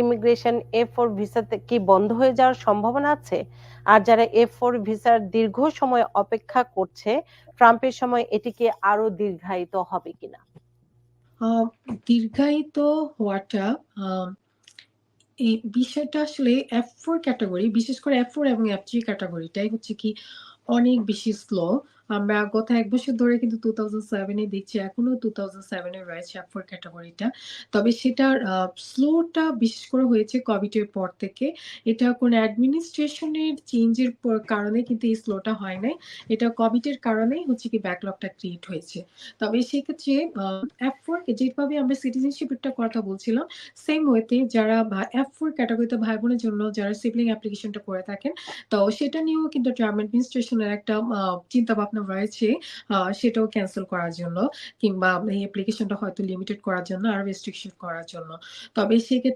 Immigration F four ভিসাতে কি বন্ধ হয়ে যাওয়ার সম্ভাবনা আছে? আর যারা এফ ফোর ভিসার দীর্ঘ সময় অপেক্ষা করছে, ট্রাম্পের সময় এটি কি আরও দীর্ঘায়িত হবে কিনা? দীর্ঘায়িত হওয়াটা এই বিষয়টা আসলে এফ ফোর ক্যাটাগরি, বিশেষ করে এফ ফোর এবং এফ থ্রি ক্যাটাগরিটাই হচ্ছে কি অনেক বেশি স্লো। আমরা গত এক বছর ধরে কিন্তু টু থাউজেন্ড সেভেনে দেখছি এখনও টু থাউজেন্ড সেভেনে রয়েছে এফ ফোর ক্যাটাগরিটা তবে সেটার স্লোটা বিশেষ করে হয়েছে কোভিডের পর থেকে। এটা কোনো অ্যাডমিনিস্ট্রেশনের চেঞ্জের কারণে কিন্তু এই স্লোটা হয় নাই। এটা কোভিডের কারণেই হচ্ছে কি ব্যাকলগটা ক্রিয়েট হয়েছে। তবে সেক্ষেত্রে এফ ফোর যেভাবে আমরা সিটিজেনশিপেরটা কথা বলছিলাম সেম ওয়েতে যারা এফ ফোর ক্যাটাগরিতে ভাই বোনের জন্য যারা সিবলিং অ্যাপ্লিকেশনটা করে থাকেন, তো সেটা নিয়েও কিন্তু ট্রাম অ্যাডমিনিস্ট্রেশনের একটা চিন্তা ভাবনা রয়েছে আহ, সেটাও ক্যান্সেল করার জন্য কিংবা এই অ্যাপ্লিকেশনটা হয়তো লিমিটেড করার জন্য আর রেস্ট্রিকশন করার জন্য। তবে সেক্ষেত্রে